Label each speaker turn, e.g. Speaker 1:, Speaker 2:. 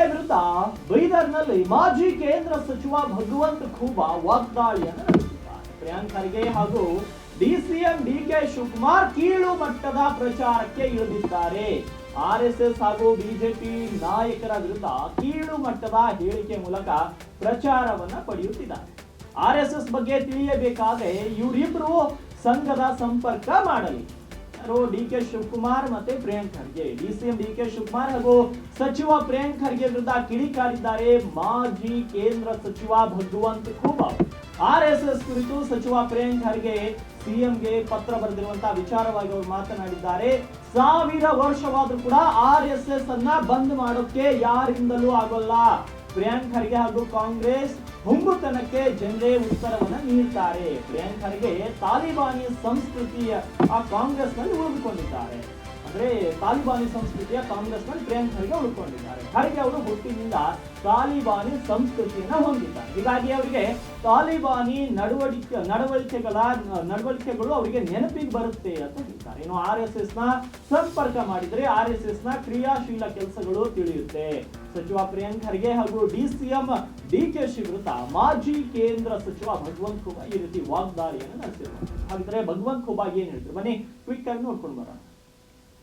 Speaker 1: ಖರ್ಗೆ ವಿರುದ್ಧ ಬೈದರ್ನಲ್ಲಿ ಮಾಜಿ ಕೇಂದ್ರ ಸಚಿವ ಭಗವಂತ್ ಖೂಬಾ ವಾಗ್ದಾಳಿಯನ್ನು ನಡೆಸಿದ್ದಾರೆ. ಖರ್ಗೆ ಹಾಗೂ ಡಿಸಿಎಂ ಡಿಕೆ ಶಿವಕುಮಾರ್ ಕೀಳು ಮಟ್ಟದ ಪ್ರಚಾರಕ್ಕೆ ಇಳಿದಿದ್ದಾರೆ. ಆರ್ ಎಸ್ ಎಸ್ ಹಾಗೂ ಬಿಜೆಪಿ ನಾಯಕರ ವಿರುದ್ಧ ಕೀಳು ಮಟ್ಟದ ಹೇಳಿಕೆ ಮೂಲಕ ಪ್ರಚಾರವನ್ನ ಪಡೆಯುತ್ತಿದ್ದಾರೆ. ಆರ್ ಎಸ್ ಎಸ್ ಬಗ್ಗೆ ತಿಳಿಯಬೇಕಾದ್ರೆ ಇವರಿಬ್ರು ಸಂಘದ ಸಂಪರ್ಕ ಮಾಡಲಿ. ಯಾರು ಡಿ ಕೆ ಶಿವಕುಮಾರ್ ಮತ್ತೆ Priyank Kharge. DCM D K Shivakumar ಹಾಗೂ ಸಚಿವ ಪ್ರಿಯಾಂಕ್ ಖರ್ಗೆ ವಿರುದ್ಧ ಕಿಡಿಕಾರಿದ್ದಾರೆ ಮಾಜಿ ಕೇಂದ್ರ ಸಚಿವ Bhagwant Khuba. R S S ಕುರಿತು ಸಚಿವ ಪ್ರಿಯಾಂಕ್ ಖರ್ಗೆ ಸಿಎಂಗೆ ಪತ್ರ ಬರೆದಿರುವಂತಹ ವಿಚಾರವಾಗಿ ಅವರು ಮಾತನಾಡಿದ್ದಾರೆ. ಸಾವಿರ ವರ್ಷವಾದ್ರೂ ಕೂಡ ಆರ್ ಎಸ್ ಎಸ್ ಅನ್ನ ಬಂದ್ ಮಾಡೋಕೆ ಯಾರಿಂದಲೂ ಆಗೋಲ್ಲ. ಪ್ರಿಯಾಂಕ್ ಖರ್ಗೆ ಹಾಗೂ ಕಾಂಗ್ರೆಸ್ ಹುಂಬುತನಕ್ಕೆ ಜನರೇ ಉತ್ತರವನ್ನು ನೀಡ್ತಾರೆ. ಪ್ರಿಯಾಂಕ್ ಖರ್ಗೆ ತಾಲಿಬಾನಿ ಸಂಸ್ಕೃತಿಯ ಆ ಕಾಂಗ್ರೆಸ್ನಲ್ಲಿ ಉಳಿದುಕೊಂಡಿದ್ದಾರೆ. ಅಂದ್ರೆ ತಾಲಿಬಾನಿ ಸಂಸ್ಕೃತಿಯ ಕಾಂಗ್ರೆಸ್ನಲ್ಲಿ ಪ್ರಿಯಾಂಕ್ ಖರ್ಗೆ ಉಳ್ಕೊಂಡಿದ್ದಾರೆ. ಖರ್ಗೆ ಅವರು ಹುಟ್ಟಿನಿಂದ ತಾಲಿಬಾನಿ ಸಂಸ್ಕೃತಿಯನ್ನ ಹೊಂದಿದ್ದಾರೆ. ಹೀಗಾಗಿ ಅವರಿಗೆ ತಾಲಿಬಾನಿ ನಡವಳಿಕೆ, ನಡವಳಿಕೆಗಳ, ನಡವಳಿಕೆಗಳು ಅವರಿಗೆ ನೆನಪಿಗೆ ಬರುತ್ತೆ ಅಂತ ಹೇಳ್ತಾರೆ ಇನ್ನು ಆರ್ ಎಸ್ ಎಸ್ನ ಸಂಪರ್ಕ ಮಾಡಿದ್ರೆ ಆರ್ ಎಸ್ ಎಸ್ನ ಕ್ರಿಯಾಶೀಲ ಕೆಲಸಗಳು ತಿಳಿಯುತ್ತೆ. ಸಚಿವ ಪ್ರಿಯಾಂಕ್ ಖರ್ಗೆ ಹಾಗೂ ಡಿಸಿಎಂ ಡಿ ಕೆ ಶಿ ವಿರುದ್ಧ ಮಾಜಿ ಕೇಂದ್ರ ಸಚಿವ ಭಗವಂತ್ ಕುಮಾರ್ ಈ ರೀತಿ ವಾಗ್ದಾರಿಯನ್ನು ನಡೆಸಿರುವಂತಹ ಹಾಗಿದ್ರೆ ಭಗವಂತ್ ಕುಮಾರ್ ಏನ್ ಹೇಳಿದ್ರು? ಬನ್ನಿ ಕ್ವಿಕ್ ಆಗಿ ನೋಡ್ಕೊಂಡು ಬರೋಣ.